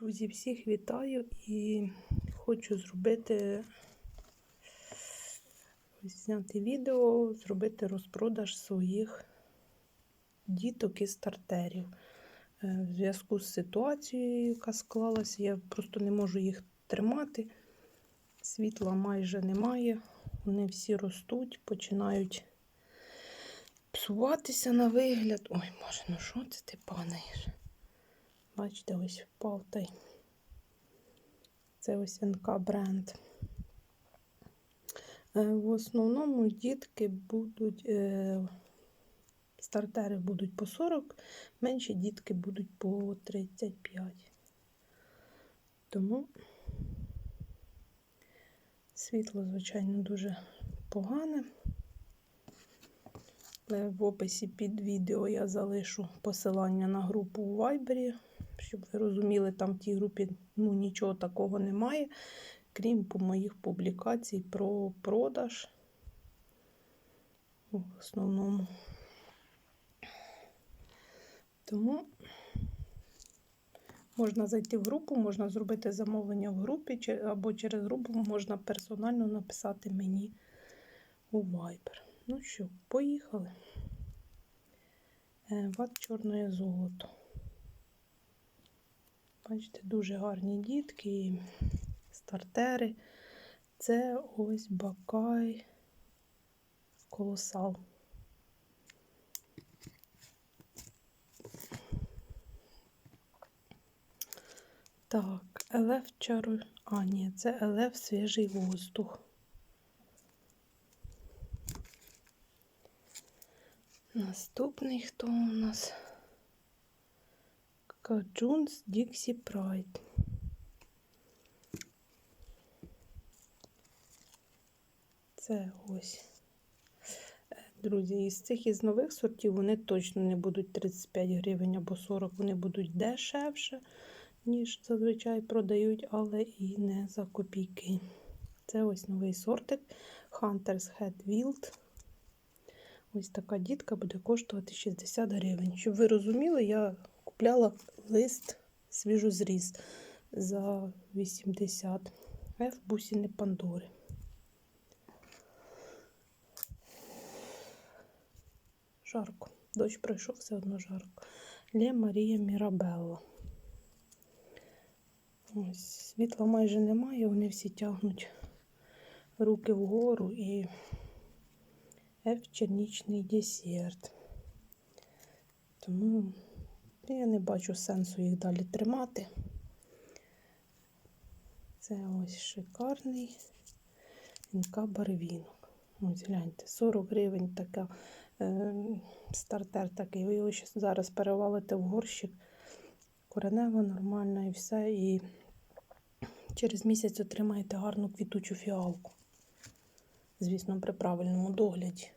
Друзі, всіх вітаю і хочу зробити зняти відео, зробити розпродаж своїх діток і стартерів. Е, В зв'язку з ситуацією, яка склалася, я просто не можу їх тримати. Світла майже немає. Вони всі ростуть, починають псуватися на вигляд. Ой, Боже, ну що це ти панаєш? Бачите, ось впав той. Це ось НК бренд. Е, В основному дітки будуть, е, стартери будуть по 40, менші дітки будуть по 35. Тому світло, звичайно, дуже погане. Але в описі під відео я залишу посилання на групу у Viber, щоб ви розуміли, там в тій групі ну, нічого такого немає, крім моїх публікацій про продаж. В основному. Тому можна зайти в групу, можна зробити замовлення в групі, або через групу можна персонально написати мені у Viber. Ну що, поїхали. Е, Ват чорне золото. Бачите, дуже гарні дітки, і стартери. Це ось Бакай Колосал. Так, Елеф чару. А, ні, це Елеф свіжий воздух. Наступний хто у нас? Каджунс Діксі Прайд. Це ось. Е, Друзі, із цих із нових сортів вони точно не будуть 35 гривень або 40, вони будуть дешевше, ніж зазвичай продають, але і не за копійки. Це ось новий сортик Hunter's Head Wild. Ось така дітка буде коштувати 60 гривень. Щоб ви розуміли, я купляла лист свіжозріз за 80 F бусіни Пандори. Жарко. Дощ пройшов, все одно жарко. Лє Марія Мірабелла. Ось, світла майже немає, вони всі тягнуть руки вгору і F чернічний десерт. Тому я не бачу сенсу їх далі тримати. Це ось шикарний барвінок. Ось гляньте, 40 гривень така е, стартер такий. Ви його зараз перевалите в горщик. Коренева нормальна і все. І через місяць отримаєте гарну квітучу фіалку. Звісно, при правильному догляді.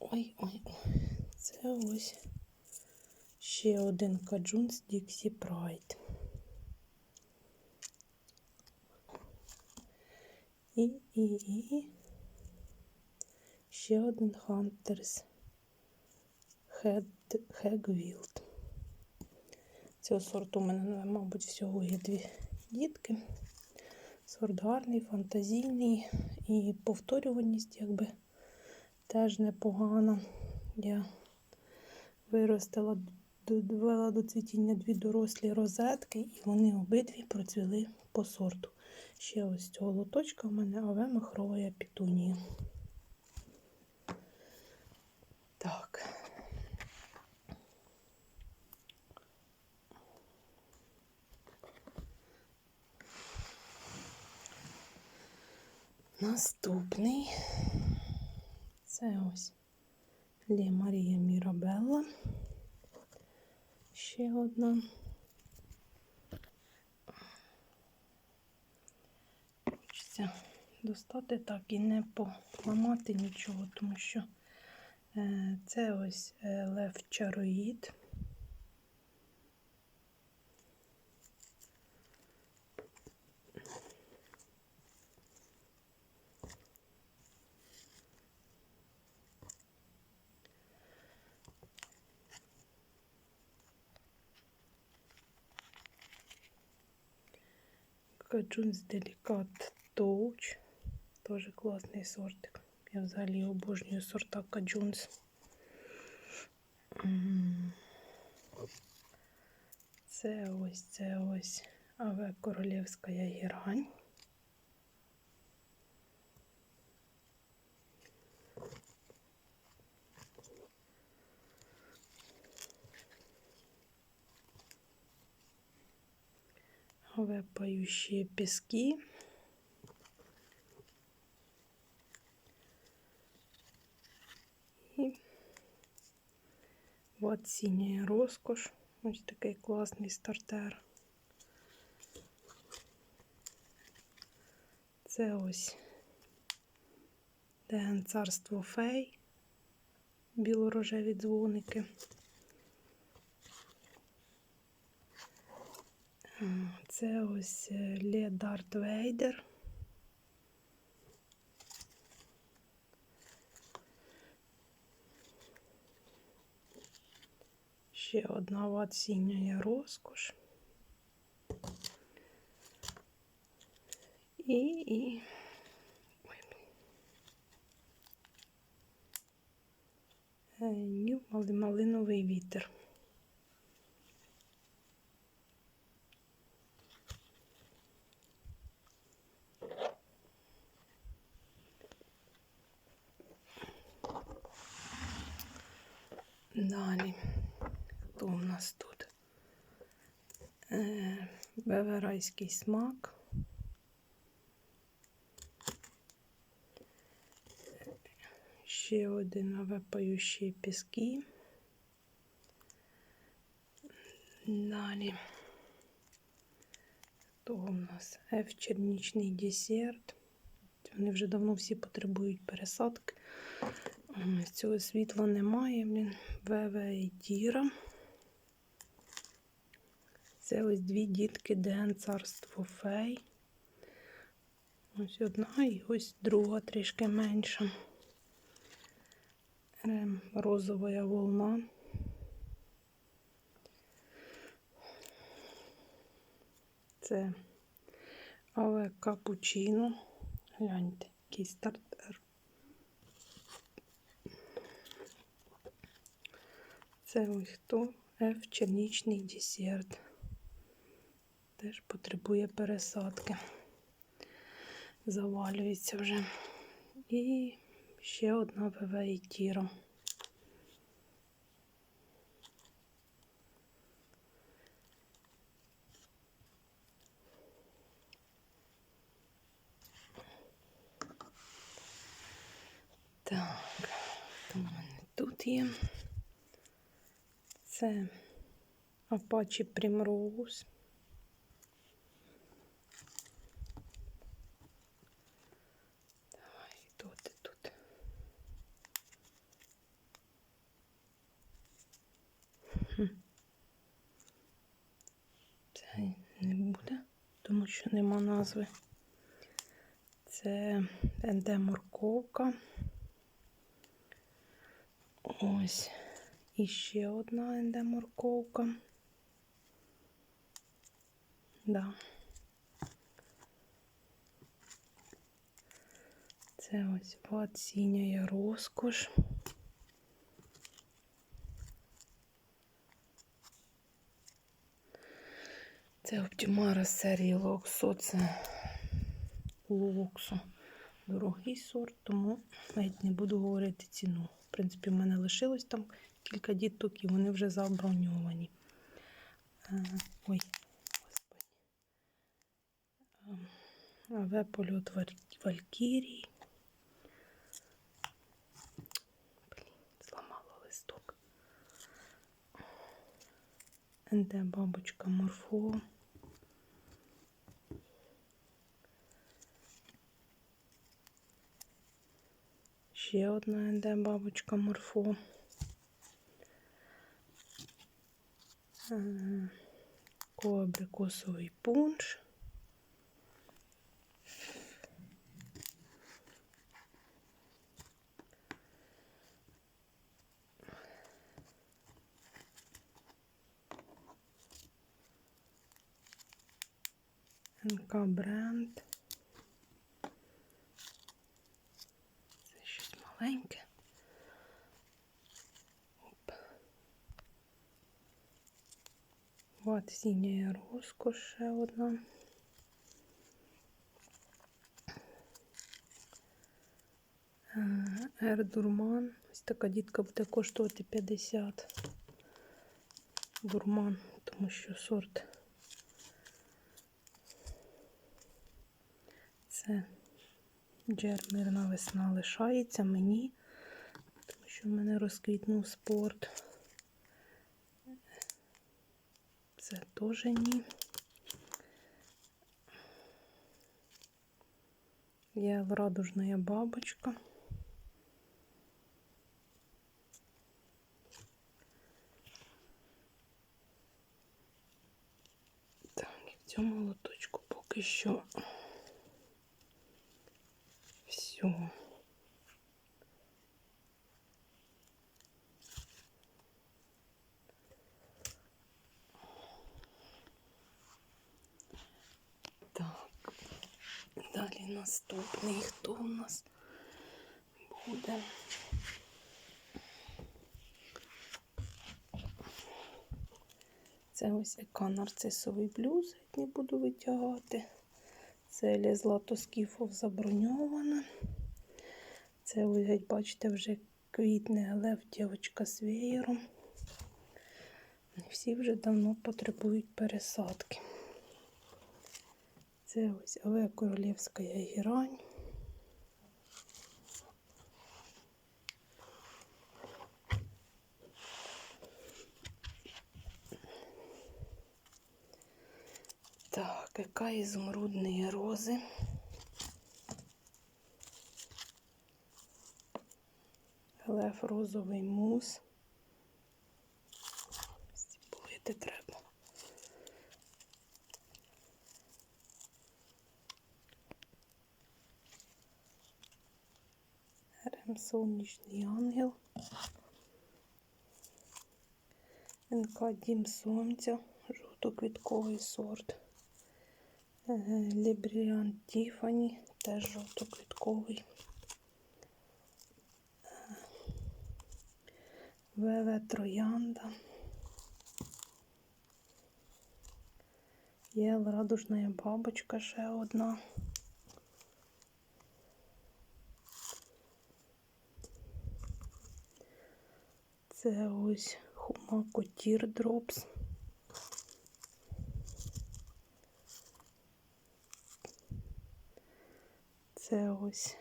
Ой-ой-ой. Це ось ще один каджун з Dixie Pride. І, і, і ще один Hunters Hegwild. Цього сорту у мене, мабуть, всього є дві дітки. Сорт гарний, фантазійний і повторюваність якби теж непогана. Я виростила, довела до цвітіння дві дорослі розетки, і вони обидві процвіли по сорту. Ще ось цього лоточка в мене аве махрова пітунія. Так. Наступний це ось Лє Марія Мірабелла. Ще одна. Хочеться достати так і не поламати нічого, тому що е, це ось е, лев чароїд. Каджунс Делікат Touch. Теж класний сортик. Я взагалі обожнюю сорта Каджунс. Це ось, це ось Аве Королівська гірань. Аве Поющие пески. І от синя розкош. Ось такий класний стартер. Це ось Ден царство фей, білорожеві дзвоники. Це ось е, Ле Дарт Вейдер. Ще одна синя розкош. І, і... Ой. Е, малиновий вітер. Далі. Хто у нас тут? Е, Беверайський смак. Ще один авепаючі піски. Далі. Хто у нас? F чернічний десерт. Вони вже давно всі потребують пересадки. Цього світла немає, блін. ВВ і Тіра. Це ось дві дітки Ден Царство Фей. Ось одна і ось друга трішки менша. Ем, Розова волна. Це але капучино. Гляньте, який стартер. Це ось хто F чернічний десерт. Теж потребує пересадки. Завалюється вже. І ще одна ВВ і тіра. Так, то в мене тут є. Це Apache Primrose. Давай, тут тут. Це не буде, тому що нема назви. Це ендеморковка. Ось. І ще одна ендеморковка. Да. Це ось сіняя розкош. Це Оптимара з серії Локсо. Це Локсо. Дорогий сорт, тому навіть не буду говорити ціну. В принципі, в мене лишилось там кілька діток і вони вже заброньовані. Е, Ой, господи. Е, Аве польот Валь- Валькірій. Блін, зламала листок. НД бабочка Морфо. Ще одна НД бабочка Морфо. Коабрикосовий пунш. НК бренд. Це щось. От сіня розкош ще одна. Ер-дурман. Ось така дітка буде коштувати 50 дурман, тому що сорт це джермірна весна лишається мені, тому що в мене розквітнув спорт. Це теж ні. Є радужна бабочка. Так, і в цьому лоточку поки що все. Наступний, хто у нас буде? Це ось яка нарцисовий блюз, не буду витягати. Це Елія Златоскіфов заброньована. Це, ось, як бачите, вже квітне, але в дівчинка з веєром. Всі вже давно потребують пересадки. Це ось Аве Королівська гірань. Так, яка ізумрудної рози. Лев розовий мус. Сонячний ангел. НК Дім жовтоквітковий сорт. Лібріан Тіфані, теж жовтоквітковий. ВВ Троянда. Є радужна бабочка ще одна. Це ось Хумако Тірдропс. Це ось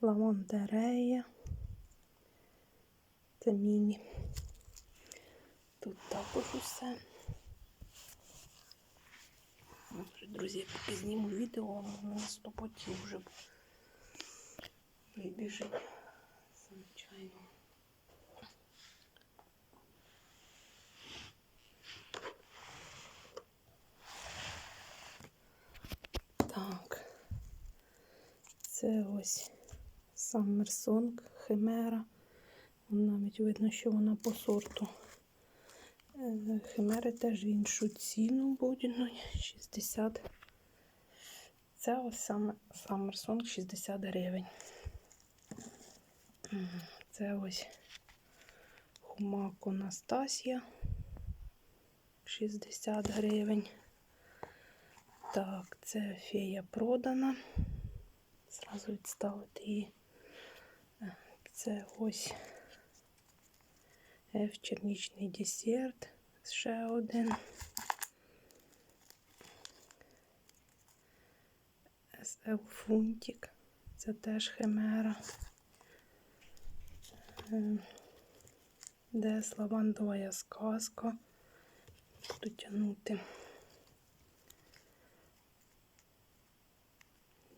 лавандерея. Це міні. Тут також усе. Друзі, я поки зніму відео, на стопоті вже вибіжить. Звичайно. Так. Це ось Summer Химера. Навіть видно, що вона по сорту. Е, Химери теж в іншу ціну будуть. Ну, 60. Це ось саме Summer 60 гривень. Це ось Хумако Настасія 60 гривень. Так, це фея продана. Зразу відставити її. Це ось F чернічний десерт. Ще один. СФ фунтик. Це теж химера. Де лавандова сказка. Буду тягнути.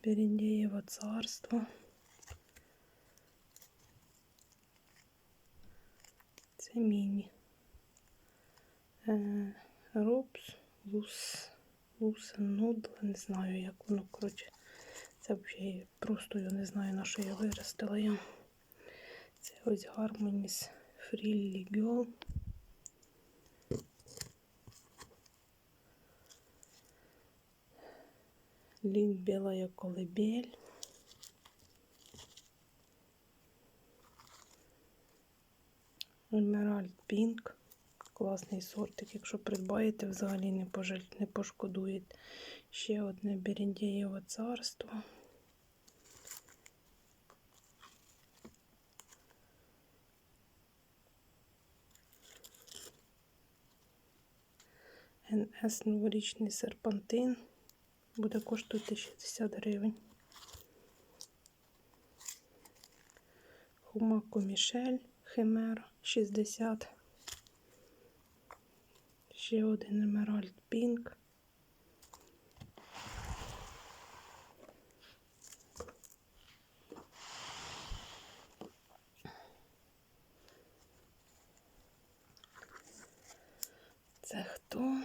Берендеєво царство. Це міні. Е, Робс, лус, лусен нудл, не знаю, як воно, коротше. Це взагалі просто я не знаю, на що я виростила його. Це ось Harmonies Frilly Girl. Лінь біла як колибель. Емеральд Пінк. Класний сортик. Якщо придбаєте, взагалі не, пожаль... не пошкодуєте. Ще одне Берендєєве царство. НС новорічний серпантин. Буде коштувати 60 гривень. Хумако Мішель Химера 60. Ще один Емеральд Пінк. Це хто?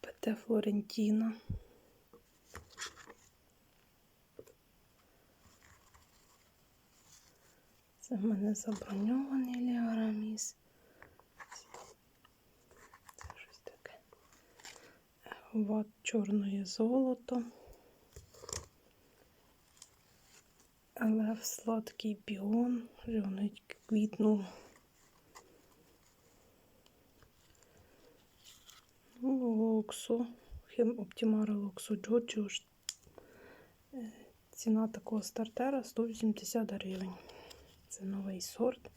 Пете Флорентіна. Це в мене заброньований Леораміс. Це щось таке. Ват чорне золото. Лев сладкий піон, вже вони квітнув. Ну, Локсо, Хем Оптімара Локсо Джоджо. Е, Ціна такого стартера 180 гривень. Це новий сорт.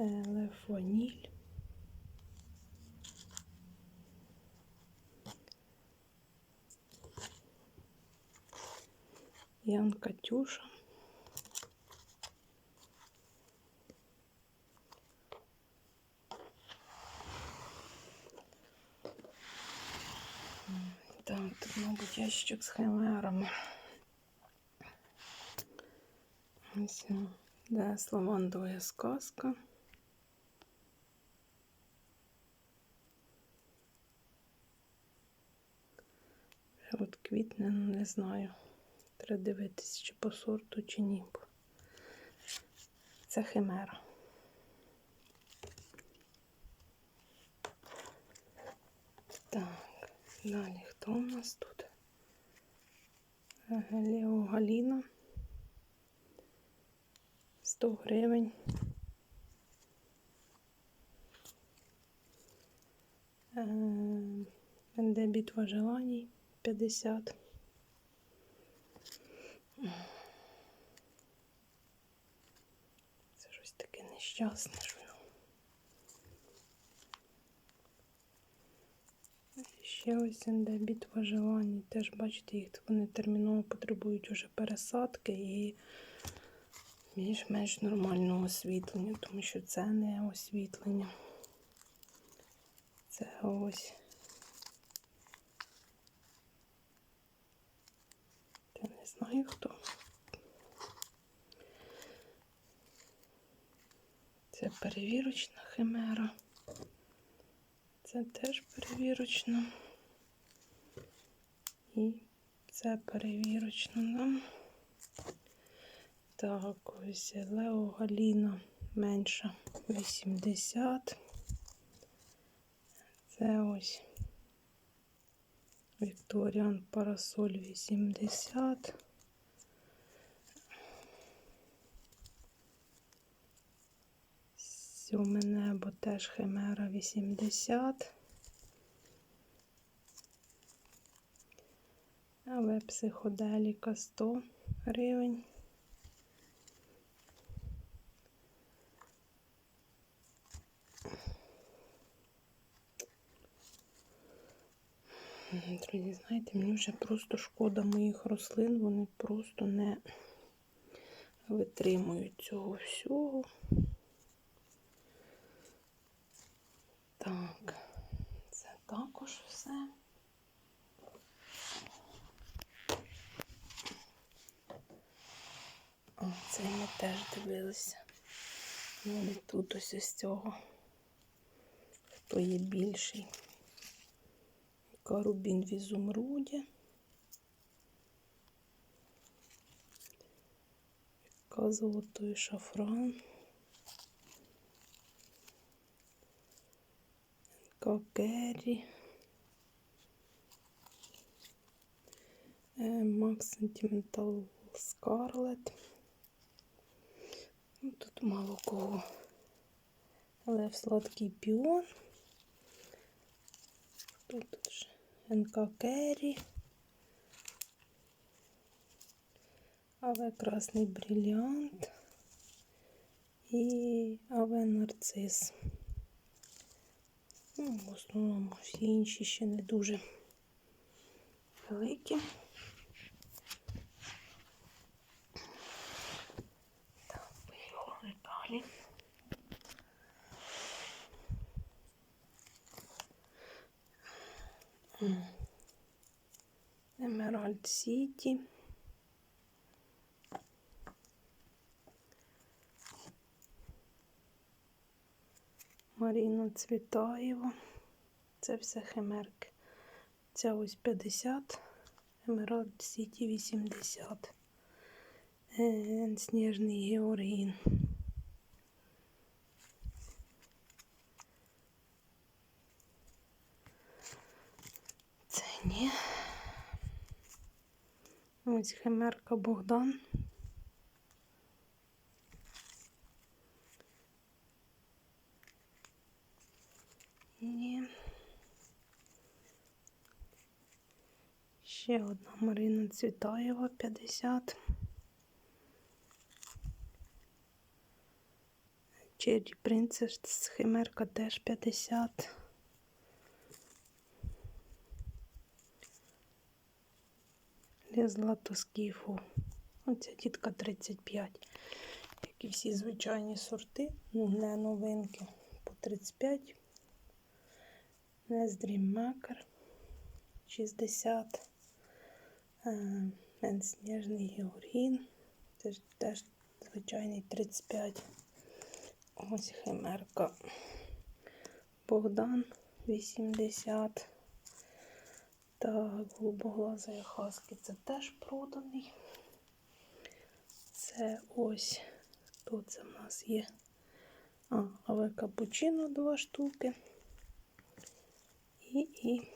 Е, Лев Ваніль. Ян Катюша. Так, тут, мабуть, ящик з химерами. Ось, де лавандова сказка. От квітне, ну не знаю. Треба дивитися, чи по сорту, чи ні. Це химера. Так, далі хто у нас тут? Галіна. 100 гривень. Битва желаний 50. Це щось таке нещасне. що. Ще ось де битва желаний. Теж бачите, їх вони терміново потребують уже пересадки і більш-менш нормального освітлення, тому що це не освітлення. Це ось. Я не знаю хто. Це перевірочна химера. Це теж перевірочна. І це перевірочна, да? Так, ось Лео Галіна менша 80. Це ось Вікторіан Парасоль 80. Сьоме небо теж Химера 80. Але психоделіка 100 гривень. Друзі, знаєте, мені вже просто шкода моїх рослин, вони просто не витримують цього всього. Так, це також все. О, це ми теж дивилися. І тут ось із цього, хто є більший. Карубін в ізумруді. Яка золотий шафран. Яка керрі. Sentimental Scarlet. Ну, Тут мало кого. Лев сладкий піон. Тут ж НК Керрі. АВ Красний Бриллиант і АВ Нарцис. Ну, в основному всі інші ще не дуже великі. Емеральд Сіті. Маріна Цвітаєва. Це все химерки. Ця ось 50, Емеральд Сіті 80. Е, Сніжний Георгін. Ні. Ось химерка Богдан. Ні. Ще одна Марина Цвітаєва 50. Черрі Принцес Химерка теж 50. Лізла скіфу. Оця дітка 35. Як і всі звичайні сорти, не новинки по 35. Нездрім Макер 60. Мен Сніжний Георгін. Це ж теж звичайний 35. Ось химерка. Богдан 80. Так, голубоглазий хаски це теж проданий. Це ось, хто це в нас є? А, але капучино два штуки. І, і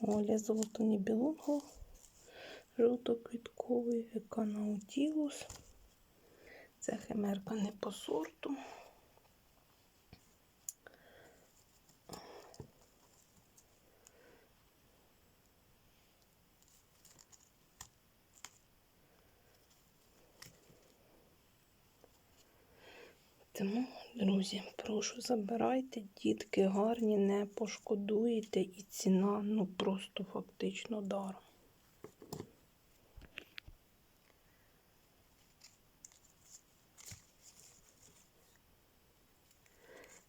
Оля Золотоні Білунго, жовтоквітковий, Еканаутілус. Це химерка не по сорту. Тому, друзі, прошу забирайте, дітки гарні, не пошкодуєте і ціна ну просто фактично даром.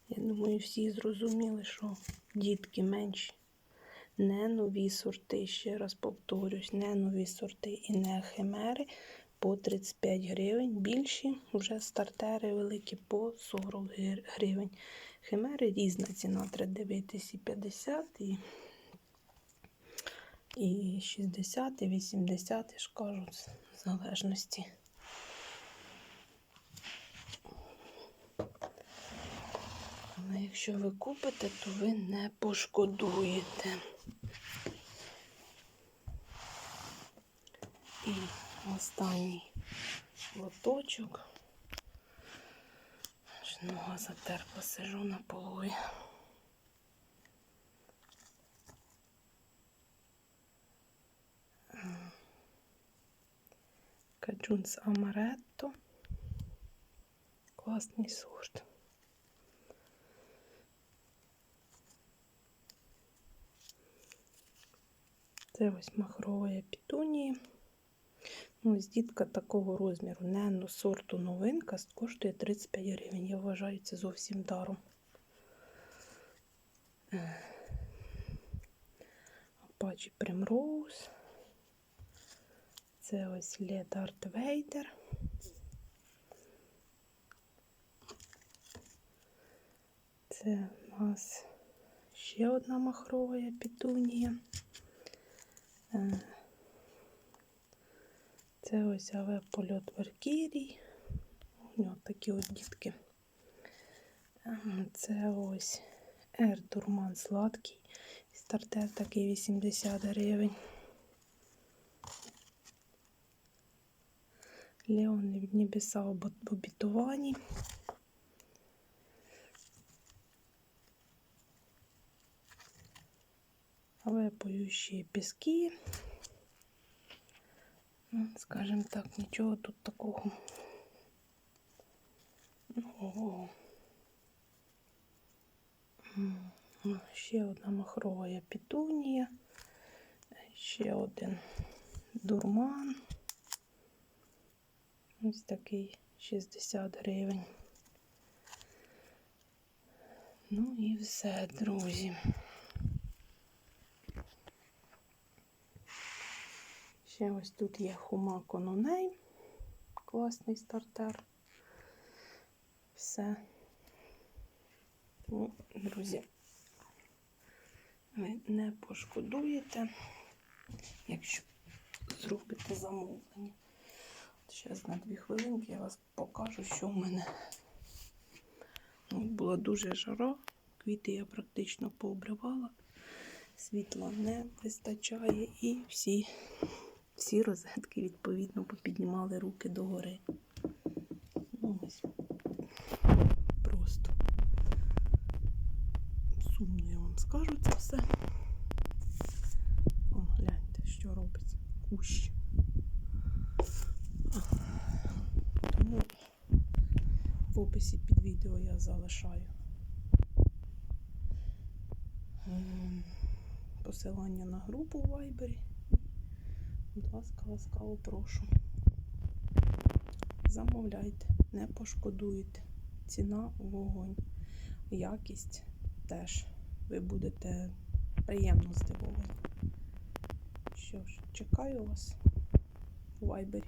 Я думаю, всі зрозуміли, що дітки менші. Не нові сорти, ще раз повторюсь, не нові сорти і не химери по 35 гривень. Більші вже стартери великі по 40 гривень. Химери різна ціна, треба дивитись і 50, і, і 60, і 80, я ж кажу, в залежності. Але якщо ви купите, то ви не пошкодуєте. І останній лоточок. Аж Нога затерпла, сижу на полої. Каджунс Амаретто. Класний сорт. Це ось махрова пітунії. Ну, ось дітка такого розміру, не сорту новинка, коштує 35 гривень. Я вважаю, це зовсім даром. Апачі Примроуз. Це ось Ледарт Вейдер. Це у нас ще одна махрова пітунія. Це ось аве польот Варкірій. У нього такі от дітки. Це ось Ер Дурман сладкий. Стартер такий 80 гривень. Леон від небеса об Але поющі піски. Ну, скажімо так, нічого тут такого. Ого. Ще одна махрова пітунія. Ще один дурман. Ось такий 60 гривень. Ну і все, друзі. Ще ось тут є хума кононей. Класний стартер. Все. Ну, друзі, ви не пошкодуєте, якщо зробите замовлення. Зараз на дві хвилинки я вас покажу, що в мене була дуже жара. Квіти я практично пообривала, світла не вистачає і всі, всі розетки відповідно попіднімали руки догори. Ну, ось просто сумно я вам скажу це все. О, гляньте, що робиться. Кущ. Тому в описі під відео я залишаю ем, посилання на групу у Вайбері. Будь ласка, ласкаво прошу. Замовляйте, не пошкодуєте. Ціна вогонь. Якість теж. Ви будете приємно здивовані. Що ж, чекаю вас у Вайбері.